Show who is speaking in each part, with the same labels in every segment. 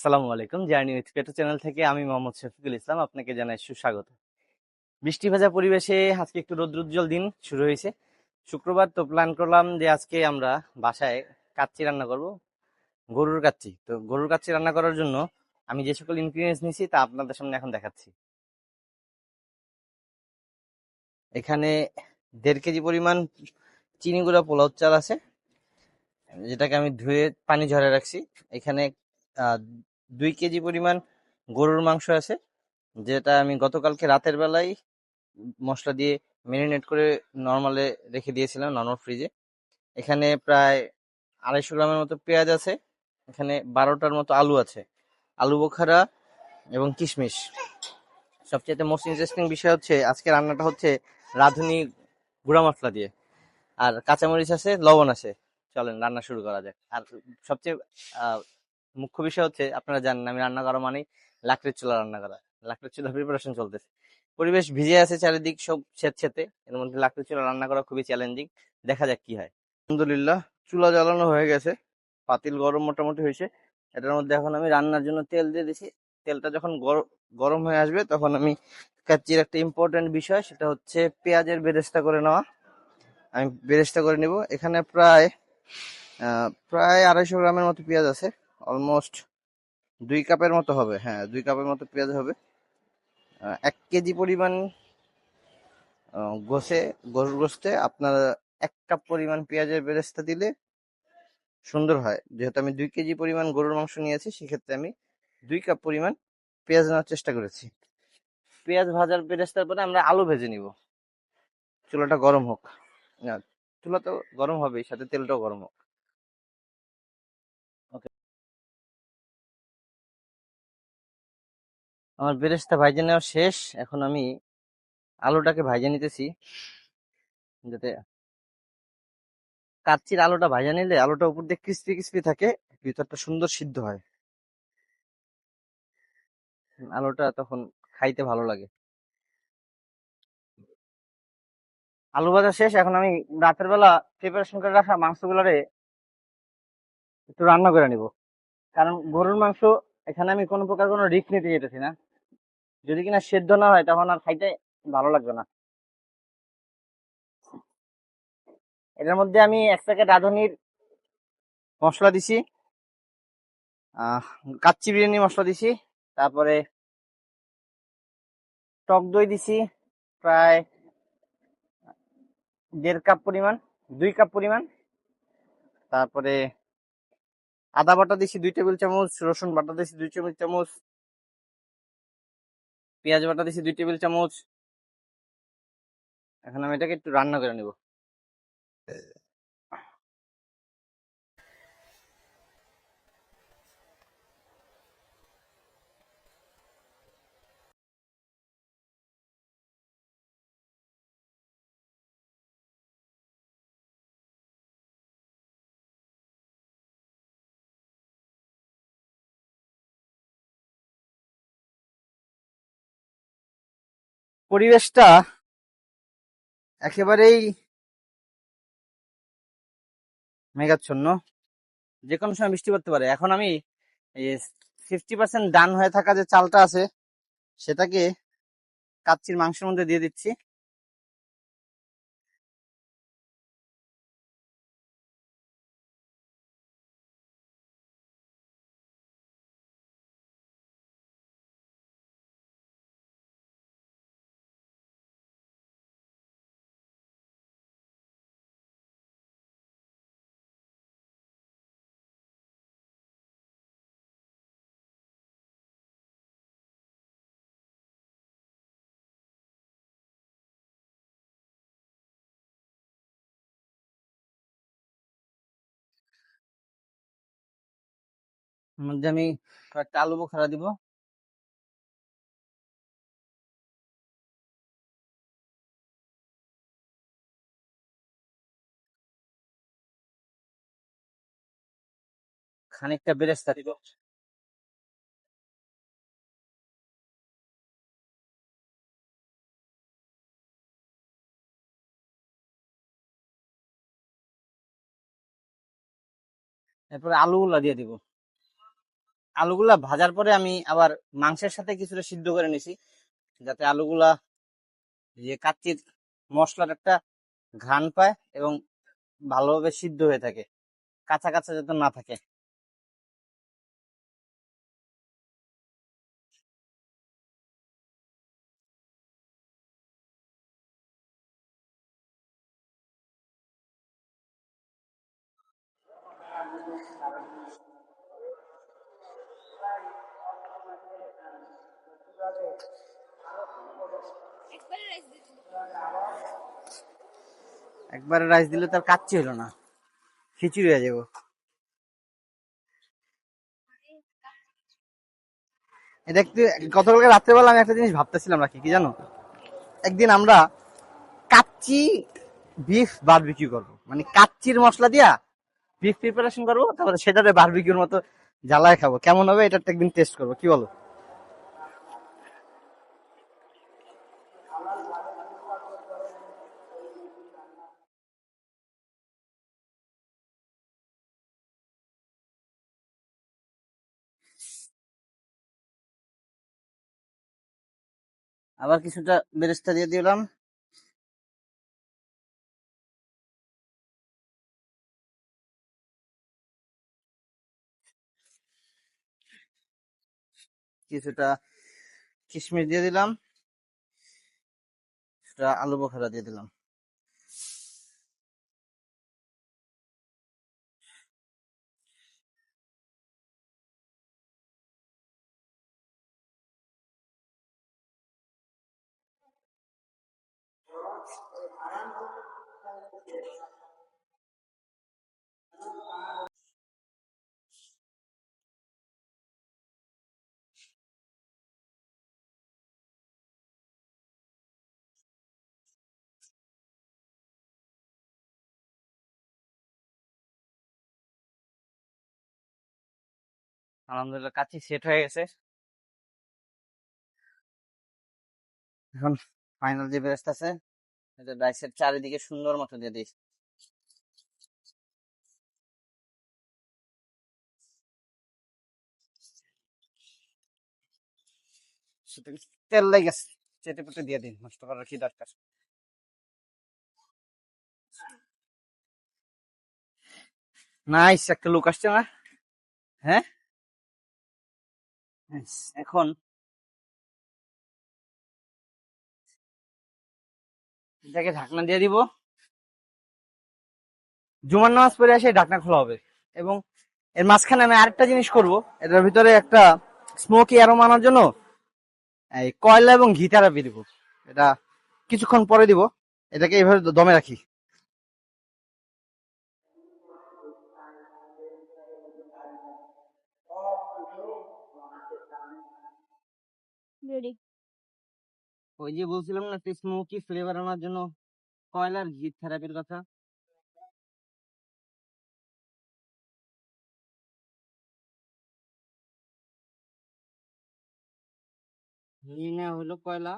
Speaker 1: আসসালামু আলাইকুম। Journey with পেটো channel থেকে আমি মোহাম্মদ শফিকুল ইসলাম, আপনাকে জানাই সুস্বাগত। বৃষ্টি ভেজা পরিবেশে আজকে একটু রৌদ্রোজ্জ্বল দিন শুরু হয়েছে। শুক্রবার তো প্ল্যান করলাম যে আজকে আমরা বাসায় কাচ্চি রান্না করব, গরুর কাচ্চি। তো গরুর কাচ্চি রান্না করার জন্য আমি যে সকল ইনগ্রিডিয়েন্টস নিয়েছি তা আপনাদের সামনে এখন দেখাচ্ছি। এখানে দেড় কেজি পরিমাণ চিনি গুঁড়া পোলাও চাল আছে, যেটাকে আমি ধুয়ে পানি ঝরে রাখছি। এখানে দুই কেজি পরিমাণ গরুর মাংস আছে, যেটা আমি গতকালকে রাতের বেলায় মশলা দিয়ে ম্যারিনেট করে নর্মালে রেখে দিয়েছিলাম নর্মাল ফ্রিজে এখানে প্রায় আড়াইশো গ্রামের মতো পেঁয়াজ আছে, এখানে বারোটার মতো আলু আছে, আলু বোখারা এবং কিশমিশ। সবচেয়ে মোস্ট ইন্টারেস্টিং বিষয় হচ্ছে, আজকে রান্নাটা হচ্ছে রাঁধুনি গুঁড়া মশলা দিয়ে, আর কাঁচামরিচ আছে, লবণ আছে। চলেন, রান্না শুরু করা যাক। আর সবচেয়ে মুখ্য বিষয় হচ্ছে আপনারা জানেন আমি রান্না করা মানেই লাকড়ির চুলা রান্না করা। লাকড়ির চুলা প্রিপারেশন চলতেছে। পরিবেশ ভিজে আছে চারিদিক সব স্বেচ্ছেতে এর মধ্যে লাকড়ির চুলা রান্না করা খুবই চ্যালেঞ্জিং দেখা যাক কি হয়। আলহামদুলিল্লাহ, চুলা জ্বালানো হয়ে গেছে। পাতিল গরম মোটামুটি হয়েছে। এটার মধ্যে এখন আমি রান্নার জন্য তেল দিয়ে দিছি। তেলটা যখন গর- গরম হয়ে আসবে তখন আমি কাচ্চির একটা ইম্পর্টেন্ট বিষয়, সেটা হচ্ছে পেঁয়াজের বেরেস্তা করে নেওয়া। আমি বেরেস্তা করে নিব। এখানে প্রায় প্রায় আড়াইশো গ্রামের মতো পেঁয়াজ আছে। অলমোস্ট দুই কাপের মতো হবে হ্যাঁ দুই কাপের মতো পেঁয়াজ হবে। এক কেজি পরিমাণ গোসে গরুর গোস্তে আপনার এক কাপ পরিমাণ পেঁয়াজের বেরেস্তা দিলে সুন্দর হয়। যেহেতু আমি দুই কেজি পরিমাণ গরুর মাংস নিয়েছি, সেক্ষেত্রে আমি দুই কাপ পরিমাণ পেঁয়াজ নেওয়ার চেষ্টা করেছি। পেঁয়াজ ভাজার বেরেস্তার পরে আমরা আলু ভেজে নিব। চুলাটা গরম হোক। চুলা তো গরম হবেই, সাথে তেলটাও গরম হোক। আমার বেরেস্তা ভাইজে নেওয়া শেষ। এখন আমি আলুটাকে ভাইজে নিতেছি। যাতে কাচ্চির আলুটা ভাজা নিলে আলুটা উপর দিয়ে ক্রিস্পি ক্রিস্পি থাকে, ভিতরটা সুন্দর সিদ্ধ হয়। আলুটা তখন খাইতে ভালো লাগে। আলু ভাজা শেষ। এখন আমি রাতের বেলা প্রিপারেশন করে রাখা মাংসগুলোরে একটু রান্না করে নিব। কারণ গরুর মাংস, এখানে আমি কোনো প্রকার কোনো রিস্ক নিতে যেতেছি না। যদি কিনা সেদ্ধ না হয় তখন আর খাইতে ভালো লাগবে না। এটার মধ্যে আমি এক প্যাকেট রাঁধুনির মশলা দিছি। কাচ্চি বিরিয়ানি মশলা দিছি। তারপরে টক দই দিছি প্রায় দেড় কাপ পরিমাণ, দুই কাপ পরিমাণ। তারপরে আদা বাটা দিছি দুই টেবিল চামচ, রসুন বাটা দিছি দুই টেবিল চামচ। পেঁয়াজ বাটা দিছি দুই টেবিল চামচ। এখন আমি এটাকে একটু রান্না করে নিব। পরিবেশটা একেবারেই মেঘাচ্ছন্ন। যে কোনো সময় বৃষ্টি পড়তে পারে। এখন আমি ফিফটি পার্সেন্ট ডান হয়ে থাকা যে চালটা আছে, সেটাকে কাচ্চির মাংসের মধ্যে দিয়ে দিচ্ছি। মধ্যে আমি কয়েকটা আলু বোখারা দিব। খানিকটা বেরেস্তা দিব। এরপরে আলুগুলা দিয়ে দিব। আলুগুলা ভাজার পরে আমি আবার মাংসের সাথে কিছুটা সিদ্ধ করে নিছি, যাতে আলুগুলা যে কাচ্চির মশলার একটা ঘ্রাণ পায় এবং ভালোভাবে সিদ্ধ হয়ে থাকে, কাঁচা কাঁচা যাতে না থাকে। একবারে রাইস দিলে তার কাচ্চি হলো না। খিচুড়ি হয়ে যাব। এটা একটু গতকালকে রাত্রেবেলা আমি একটা জিনিস ভাবতেছিলাম নাকি কি জানো? একদিন আমরা কাচ্চি বিফ বারবিকিউ করব। মানে কাচ্চির মশলা দিয়া বিফ প্রিপারেশন করব, তারপরে সেটাতে বারবিকিউর মতো জ্বালায় খাব। কেমন হবে এটা একদিন টেস্ট করব, কি বলো? আবার কিছুটা বেরেস্তা দিয়ে দিলাম। কিছুটা কিশমিশ দিয়ে দিলাম। কিছুটা আলু বোখারা দিয়ে দিলাম। আলহামদুলিল্লাহ কাচ্চি সেট হয়ে গেছে। এখন ফাইনাল যে বেরেস্তা আছে, এটা চারিদিকে সুন্দর মতো দিয়ে দিই তেল লেগেছে চেটে পেটে দিয়ে দিন, নষ্ট করার কি দরকার? নাইস একটা লুক আসছে না? হ্যাঁ. এখন এটাকে ঢাকনা দিয়ে দিব। জুমার নামাজ পড়ে এসে ঢাকনা খোলা হবে এবং এর মাঝখানে আমি আরেকটা জিনিস করব। এটার ভিতরে একটা স্মোকি অ্যারোমা আনার জন্য এই কয়লা এবং ঘি থেরাপি দিব। এটা কিছুক্ষণ পরে দিব। এটাকে এইভাবে দমে রাখি। ওই যে বলছিলাম না একটা স্মোকি ফ্লেভার আনার জন্য কয়লার ঘি থেরাপির কথা? নিয়ে হলো কয়লা?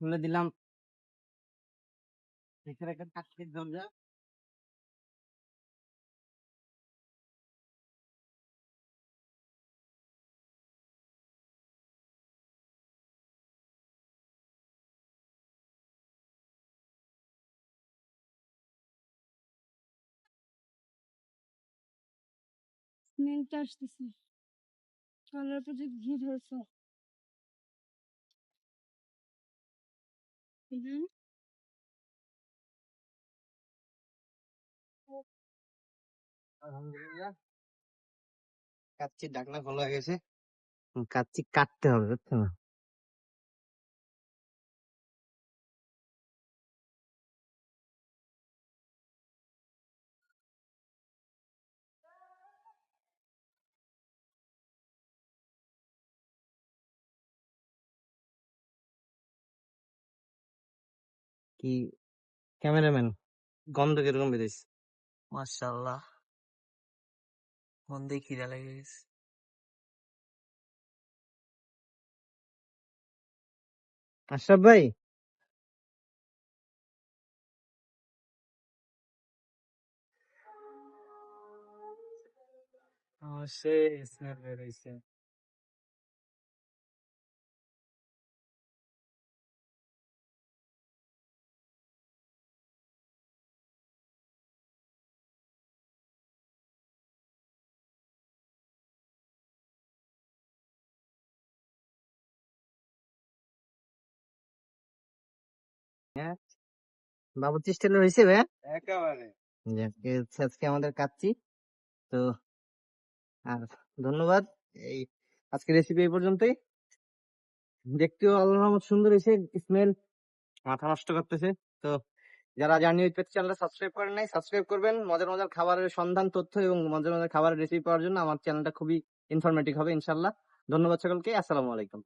Speaker 1: খুলে দিলাম। এখানে একটা কাঠের দরজা
Speaker 2: স্মেলটা আসতেছে। কালার যে ঘি ধরছে হুম।
Speaker 1: ভালো খোলা হয়ে গেছে। কাচ্চি কাটতে হবে বুঝছ না? কি ক্যামেরাম্যান? গন্ধ কীরকম বেরিয়েছে মাশাআল্লাহ গন্ধে খিদা লাগে গেছে। আশরাফ ভাই?
Speaker 3: আমার সেই স্মেল বেরোইছে
Speaker 1: বাবুর্চি স্টাইলে হয়েছে ভাইয়া
Speaker 3: একেবারে।
Speaker 1: যাক, এ হচ্ছে আজকে আমাদের কাচ্চি তো আর ধন্যবাদ। এই আজকে রেসিপি এই পর্যন্তই। দেখতেও আল্লাহর রহমত সুন্দর হয়েছে স্মেল মাথা নষ্ট করতেছে। তো যারা জার্নি উইথ পেট চ্যানেলটা সাবস্ক্রাইব করেন নাই সাবস্ক্রাইব করবেন। মজার মজার খাবারের সন্ধান তথ্য এবং মজার মজার খাবারের রেসিপি পাওয়ার জন্য আমার চ্যানেলটা খুবই ইনফরমেটিভ হবে ইনশাল্লাহ ধন্যবাদ সকলকে আসসালামু আলাইকুম।